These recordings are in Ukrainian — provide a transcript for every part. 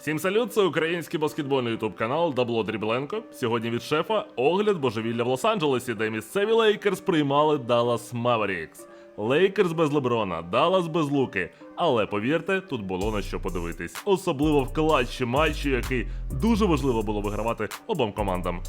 Всім салют, це український баскетбольний ютуб канал Дабло Дрібленко. Сьогодні від шефа огляд божевілля в Лос-Анджелесі, де місцеві Лейкерс приймали Даллас Маверікс. Лейкерс без Леброна, Даллас без Луки. Але повірте, тут було на що подивитись, особливо в клатчі матчі, який дуже важливо було вигравати обом командам.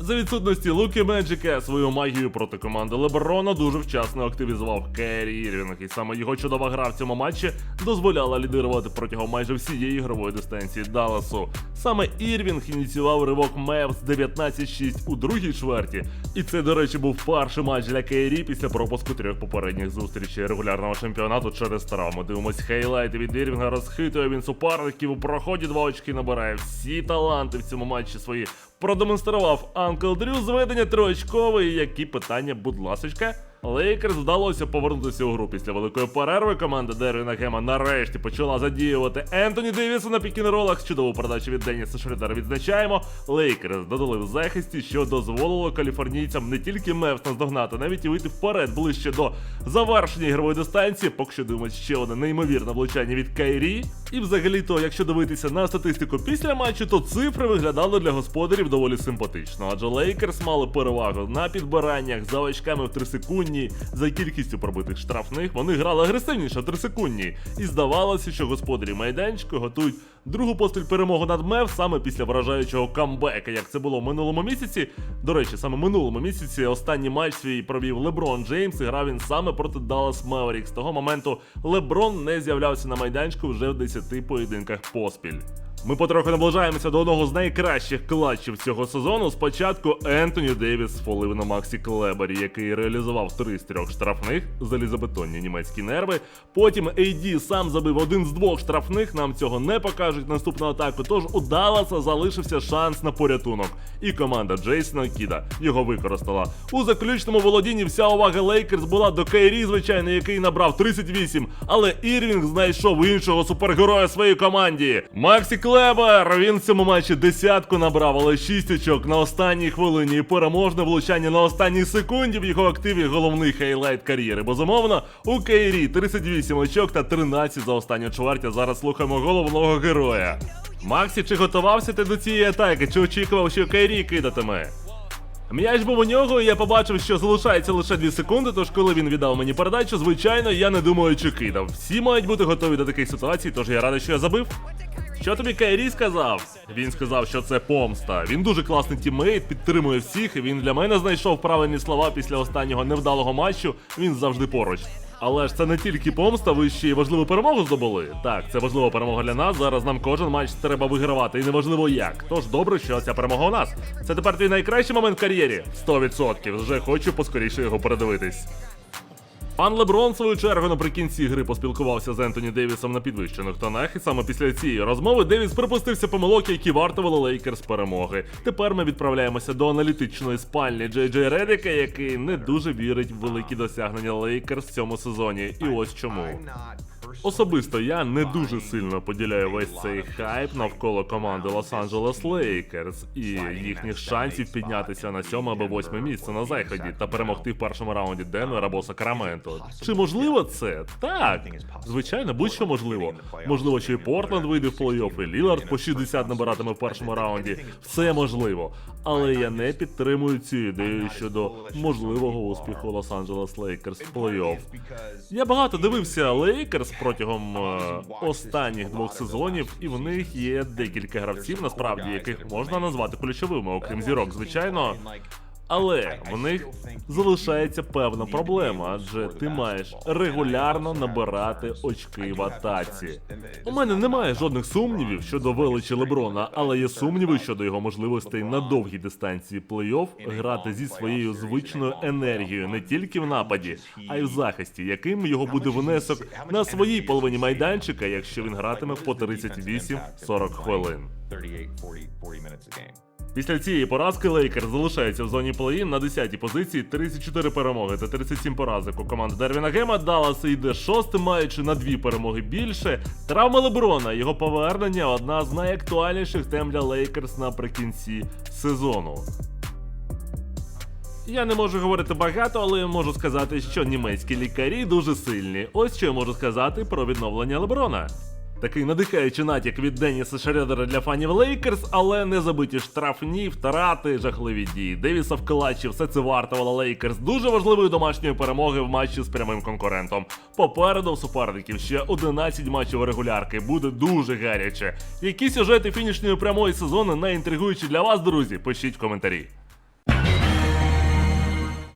За відсутності Луки Меджика свою магію проти команди Леброна дуже вчасно активізував Керрі Ірвінг, і саме його чудова гра в цьому матчі дозволяла лідирувати протягом майже всієї ігрової дистанції Далласу. Саме Ірвінг ініціював ривок Мевс 19-6 у другій чверті. І це, до речі, був перший матч для Керрі після пропуску трьох попередніх зустрічей регулярного чемпіонату через травму. Дивимось хейлайти від Ірвінга, розхитує він суперників у проході два очки набирає. Всі таланти в цьому матчі свої продемонстрував Анкл Дрю зведення триочкової. Які питання, будь ласочка. Лейкерс вдалося повернутися у гру після великої перерви. Команда Дервіна Гема нарешті почала задіювати Ентоні Девіса на пікінролах. Чудову передачу від Деніса Шредера відзначаємо. Лейкерс додали в захисті, що дозволило каліфорнійцям не тільки Мевс наздогнати, навіть і вийти вперед ближче до завершення ігрової дистанції. Поки що дивимось ще одне неймовірне влучання від Кайрі. І взагалі, то якщо дивитися на статистику після матчу, то цифри виглядали для господарів доволі симпатично. Адже Лейкерс мали перевагу на підбираннях за очками в 3 секундні, за кількістю пробитих штрафних. Вони грали агресивніше в 3 секундні. І здавалося, що господарі майданчика готують другу поспіль перемогу над Мев саме після вражаючого камбека, як це було в минулому місяці. До речі, саме в минулому місяці останній матч свій провів Леброн Джеймс і грав він саме проти Даллас Mavericks. З того моменту Леброн не з'являвся на майданчику вже в 10 поєдинках поспіль. Ми потроху наближаємося до одного з найкращих клатчів цього сезону. Спочатку Ентоні Девіс сфолив на Максі Клебері, який реалізував три з трьох штрафних залізобетонні німецькі нерви. Потім AD сам забив один з двох штрафних. Нам цього не покажуть наступну атаку. Тож у Далласа залишився шанс на порятунок. І команда Джейсона Кіда його використала. У заключному володінні вся увага Лейкерс була до Кейрі, звичайно, який набрав 38. Але Ірвінг знайшов іншого супергероя в своїй команді. Максі Клебер! Він в цьому матчі десятку набрав, але 6 очок на останній хвилині переможне влучання на останній секунді в його активі головний хайлайт кар'єри. Безумовно, у Кейрі 38 очок та 13 за останню чверть. Зараз слухаємо головного героя. Максі, чи готувався ти до цієї атаки? Чи очікував, що Кейрі кидатиме? М'яч був у нього, і я побачив, що залишається лише 2 секунди, тож коли він віддав мені передачу, звичайно, я не думаю, чи кидав. Всі мають бути готові до таких ситуацій, тож я радий, що я забив. Що тобі Кайрі сказав? Він сказав, що це помста. Він дуже класний тіммейт, підтримує всіх, він для мене знайшов правильні слова після останнього невдалого матчу. Він завжди поруч. Але ж це не тільки помста, ви ще й важливу перемогу здобули. Так, це важлива перемога для нас. Зараз нам кожен матч треба вигравати, і неважливо як. Тож добре, що ця перемога у нас. Це тепер твій найкращий момент в кар'єрі. 100%. Вже хочу поскоріше його передивитись. Пан Леброн, в свою чергу, наприкінці гри поспілкувався з Ентоні Девісом на підвищених тонах, і саме після цієї розмови Девіс припустився помилок, які вартували Лейкерс перемоги. Тепер ми відправляємося до аналітичної спальні Джей Джей Редика, який не дуже вірить в великі досягнення Лейкерс в цьому сезоні. І ось чому. Особисто я не дуже сильно поділяю весь цей хайп навколо команди Лос-Анджелес Лейкерс і їхніх шансів піднятися на сьоме або восьме місце на заході та перемогти в першому раунді Денвер або Сакраменто. Чи можливо це? Так, звичайно, будь-що можливо. Можливо, що і Портленд вийде в плей-офф, і Лілард по 60 набиратиме в першому раунді. Все можливо. Але я не підтримую цю ідею щодо можливого успіху Лос-Анджелес Лейкерс в плей-офф. Я багато дивився Лейкерс протягом е, останніх двох сезонів, і в них є декілька гравців, насправді, яких можна назвати ключовими, окрім зірок, звичайно. Але в них залишається певна проблема, адже ти маєш регулярно набирати очки в атаці. У мене немає жодних сумнівів щодо величі Леброна, але є сумніви щодо його можливостей на довгій дистанції плей-офф грати зі своєю звичною енергією не тільки в нападі, а й в захисті, яким його буде внесок на своїй половині майданчика, якщо він гратиме по 38-40 хвилин. 38, 40, 40 minutes a game. Після цієї поразки Лейкер залишається в зоні плей-ін на 10-й позиції 34 перемоги та 37 поразок. У команди Дервіна Гема Даллас йде шостим, маючи на дві перемоги більше. Травма Леброна, його повернення одна з найактуальніших тем для Лейкерс наприкінці сезону. Я не можу говорити багато, але можу сказати, що німецькі лікарі дуже сильні. Ось що я можу сказати про відновлення Леброна. Такий надихаючий натяк від Деніса Шредера для фанів Лейкерс, але не забиті штрафні, втрати, жахливі дії. Девіса в клатчі, все це вартувало Лейкерс дуже важливої домашньої перемоги в матчі з прямим конкурентом. Попереду в суперників ще 11 матчів регулярки, буде дуже гаряче. Які сюжети фінішної прямої сезону найінтригуючі для вас, друзі? Пишіть в коментарі.